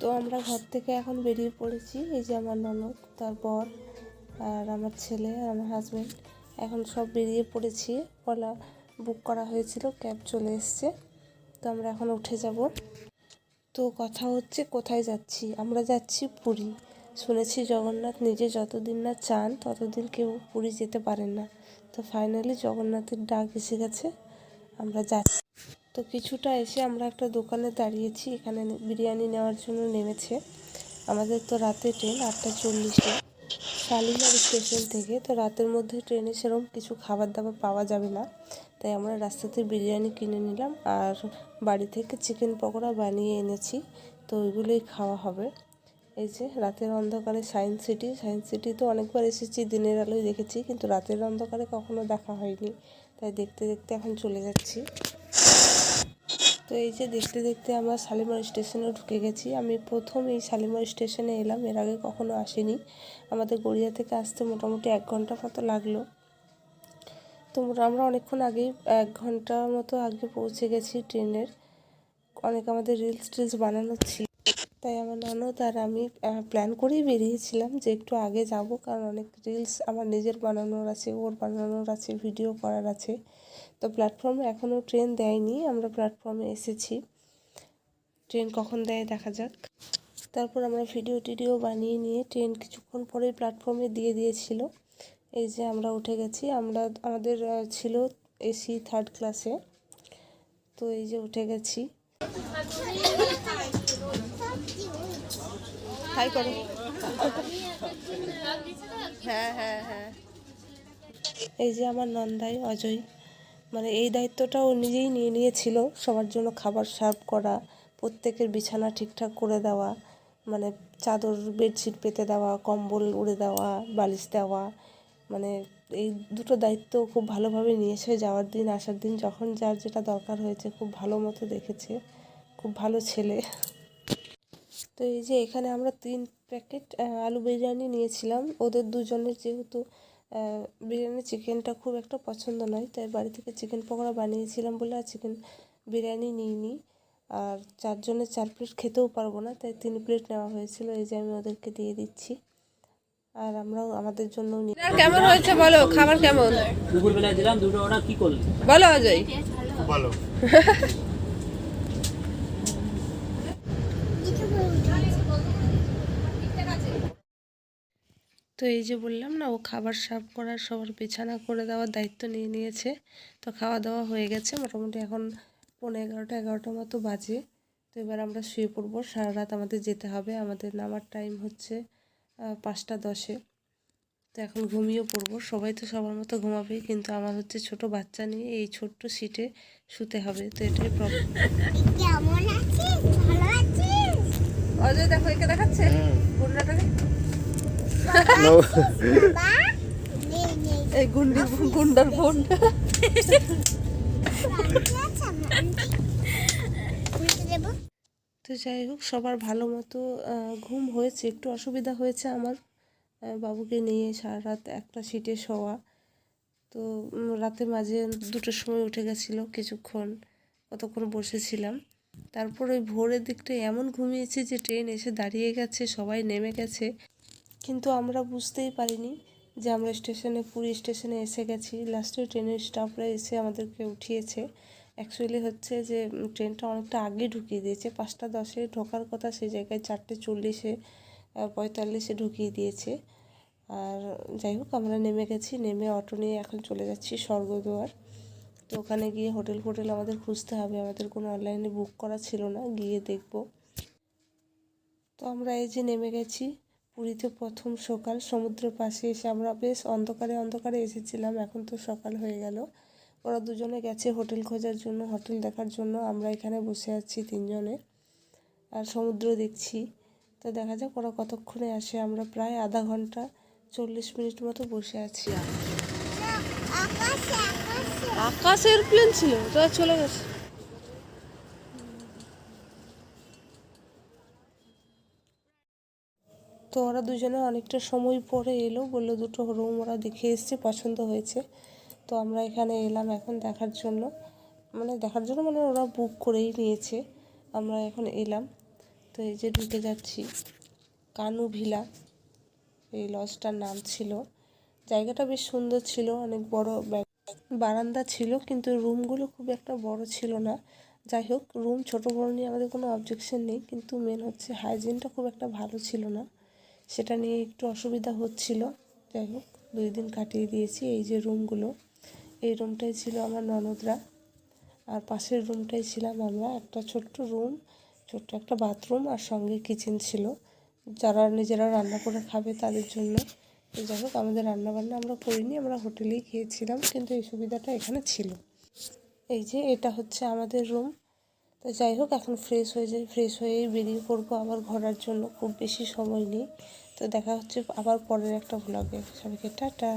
তো আমরা ঘর থেকে এখন বেরিয়ে পড়েছি। এই যে আমার ননদ তারপর আর আমার ছেলে আর আমার হাজব্যান্ড এখন সব বেরিয়ে পড়েছি। ওলা বুক করা হয়েছিল ক্যাব চলে এসছে। তো আমরা এখন উঠে যাব। তো কথা হচ্ছে, কোথায় যাচ্ছি? আমরা যাচ্ছি পুরী। শুনেছি জগন্নাথ নিজে যতদিন না চান, ততদিন কেউ পুরী যেতে পারেন না। তো ফাইনালি জগন্নাথের ডাক এসে গেছে, আমরা যাচ্ছি। তো কিছুটা এসে আমরা একটা দোকানে দাঁড়িয়েছি, এখানে বিরিয়ানি নেওয়ার জন্য নেমেছে। আমাদের তো রাতে ট্রেন আটটা চল্লিশে শালিমার স্টেশন থেকে তো রাতের মধ্যে ট্রেনে সেরকম কিছু খাবার দাবার পাওয়া যাবে না। তাই আমরা রাস্তাতে বিরিয়ানি কিনে নিলাম আর বাড়ি থেকে চিকেন পকোড়া বানিয়ে এনেছি। তো ওইগুলোই খাওয়া হবে। এই যে রাতের অন্ধকারে সায়েন্স সিটি সায়েন্স সিটি তো অনেকবার এসেছি, দিনের আলোয় দেখেছি, কিন্তু রাতের অন্ধকারে কখনো দেখা হয়নি। তাই দেখতে দেখতে এখন চলে যাচ্ছি। তো এই যে দেখতে দেখতে আমরা শালিমার স্টেশনে ঢুকে গেছি। আমি প্রথম এই শালিমার স্টেশনে এলাম, এর আগে কখনো আসিনি। আমাদের গড়িয়া থেকে আসতে মোটামুটি এক ঘণ্টা মতো লাগল। তো আমরা অনেকক্ষণ আগেই, এক ঘণ্টা মতো আগে পৌঁছে গেছি ট্রেনের। অনেক আমাদের রিলস টিলস বানানো ছিল। তাই আমার ননদ আর আমি প্ল্যান করেই বেরিয়েছিলাম যে একটু আগে যাব, কারণ অনেক রিলস আমার নিজের বানানোর আছে, ওর বানানোর আছে ভিডিও করার আছে। তো প্ল্যাটফর্মে এখনও ট্রেন দেয়নি, আমরা প্ল্যাটফর্মে এসেছি। ট্রেন কখন দেয় দেখা যাক। তারপর আমরা ভিডিও টিডিও বানিয়ে নিয়ে ট্রেন কিছুক্ষণ পরেই প্ল্যাটফর্মে দিয়ে দিয়েছিল। এই যে আমরা উঠে গেছি, আমরা, আমাদের ছিল এসি থার্ড ক্লাসে তো এই যে উঠে গেছি। হাই করো হ্যাঁ হ্যাঁ হ্যাঁ। এই যে আমার নন্দাই, অজয় মানে এই দায়িত্বটা ও নিজেই নিয়ে নিয়েছিল সবার জন্য খাবার সার্ভ করা, প্রত্যেকের বিছানা ঠিকঠাক করে দেওয়া মানে চাদর, বেডশিট পেতে দেওয়া, কম্বল উড়ে দেওয়া, বালিশ দেওয়া মানে এই দুটো দায়িত্ব খুব ভালোভাবে নিয়েছে যাওয়ার দিন, আসার দিন, যখন যার যেটা দরকার হয়েছে, খুব ভালো মতো দেখেছে, খুব ভালো ছেলে। তো এই যে এখানে আমরা তিন প্যাকেট আলু বিরিয়ানি নিয়েছিলাম। ওদের দুজনের যেহেতু বিরিয়ানি চিকেনটা খুব একটা পছন্দ নয় তাই বাড়ি থেকে চিকেন পকোড়া বানিয়েছিলাম বলে আর চিকেন বিরিয়ানি নিইনি। আর চারজনের চার প্লেট খেতেও পারব না তাই তিন প্লেট নেওয়া হয়েছিল এই যে আমি ওদেরকে দিয়ে দিচ্ছি। আর আমরাও আমাদের জন্য কেমন হয়েছে বলো খাবার কেমন? দুপুরবেলায় দিলাম দুটো অর্ডার কি করলি? বলো অজয়। ভালো তো এই যে বললাম না ও খাবার সার্ভ করার সবার বিছানা করে দেওয়ার দায়িত্ব নিয়ে নিয়েছে। তো খাওয়া দাওয়া হয়ে গেছে মোটামুটি এখন পনেরো এগারোটা এগারোটা মতো বাজে। তো এবার আমরা শুয়ে পড়ব সারা রাত আমাদের যেতে হবে। আমাদের নামার টাইম হচ্ছে পাঁচটা দশে। তো এখন ঘুমিয়ে পড়ব। সবাই তো সবার মতো ঘুমাবে কিন্তু আমার হচ্ছে ছোট বাচ্চা নিয়ে এই ছোট্ট সিটে শুতে হবে। তো এটাই প্রবলেম কেমন আছিস? ভালো আছিস? অজয় দেখো একে দেখাচ্ছে? গুন্ডাটাকে এই গুন্ডি গুন্ডার বোন। তো যাই হোক সবার ভালো মতো ঘুম হয়েছে একটু অসুবিধা হয়েছে আমার। বাবুকে নিয়ে সারা রাত একটা সিটে শোয়া। তো রাতে মাঝে দুটোর সময় উঠে গেছিল কিছুক্ষণ কতক্ষণ বসেছিলাম। তারপর ওই ভোরের দিকটা এমন ঘুমিয়েছি যে ট্রেন এসে দাঁড়িয়ে গেছে সবাই নেমে গেছে। কিন্তু আমরা বুঝতেই পারিনি যে আমরা স্টেশনে, পুরী স্টেশনে এসে গেছি। লাস্টে ট্রেনের স্টাফরা এসে আমাদেরকে উঠিয়েছে। অ্যাকচুয়ালি হচ্ছে যে ট্রেনটা অনেকটা আগে ঢুকিয়ে দিয়েছে। পাঁচটা দশে ঢোকার কথা সেই জায়গায় চারটে চল্লিশে পঁয়তাল্লিশে ঢুকিয়ে দিয়েছে। আর যাই হোক, আমরা নেমে গেছি। নেমে অটো নিয়ে এখন চলে যাচ্ছি স্বর্গদুয়ার। তো ওখানে গিয়ে হোটেল ফোটেল আমাদের খুঁজতে হবে। আমাদের কোনো অনলাইনে বুক করা ছিল না। গিয়ে দেখব। তো আমরা এই যে নেমে গেছি। পুরীতে প্রথম সকাল সমুদ্র পাশে এসে আমরা বেশ অন্ধকারে অন্ধকারে এসেছিলাম এখন তো সকাল হয়ে গেল। ওরা দুজনে গেছে হোটেল খোঁজার জন্য হোটেল দেখার জন্য। আমরা এখানে বসে আছি তিনজনে আর সমুদ্র দেখছি। তো দেখা যাক ওরা কতক্ষণে আসে। আমরা প্রায় আধা ঘণ্টা চল্লিশ মিনিট মতো বসে আছি। আকাশে আকাশে। আকাশ এরপ্লেন ছিল তো চলে গেছে। তো ওরা দুজনে অনেকটা সময় পরে এলো, বলল দুটো রুম ওরা দেখে এসছে, পছন্দ হয়েছে। তো আমরা এখানে এলাম এখন দেখার জন্য। মানে দেখার জন্য মানে ওরা বুক করেই নিয়েছে। আমরা এখন এলাম। তো এই যে ঢুকে যাচ্ছি। কানু ভিলা, এই লজটার নাম ছিল। জায়গাটা বেশ সুন্দর ছিল, অনেক বড় বারান্দা ছিল, কিন্তু রুমগুলো খুব একটা বড় ছিল না। যাই হোক রুম ছোটো বড় নিয়ে আমাদের কোনো অবজেকশন নেই, কিন্তু মেন হচ্ছে হাইজিনটা খুব একটা ভালো ছিল না। সেটা নিয়ে একটু অসুবিধা হচ্ছিল। যাই হোক, দুই দিন কাটিয়ে দিয়েছি এই যে রুমগুলো। এই রুমটাই ছিল আমার ননদরা। আর পাশের রুমটাই ছিলাম আমরা। একটা ছোট্ট রুম, ছোট্ট একটা বাথরুম আর সঙ্গে কিচেন ছিল। যারা নিজেরা রান্না করে খাবে তাদের জন্য। যাই হোক, আমাদের রান্না বান্না আমরা করিনি, আমরা হোটেলেই খেয়েছিলাম, কিন্তু এই সুবিধাটা এখানে ছিল। এই যে, এটা হচ্ছে আমাদের রুম। তো যাই হোক, এখন ফ্রেশ হয়ে যাই ফ্রেশ হয়েই বেরিয়ে পড়ব। আবার ঘোরার জন্য খুব বেশি সময় নেই। তো দেখা হচ্ছে আবার পরের একটা ব্লগে সবাইকে টাটা।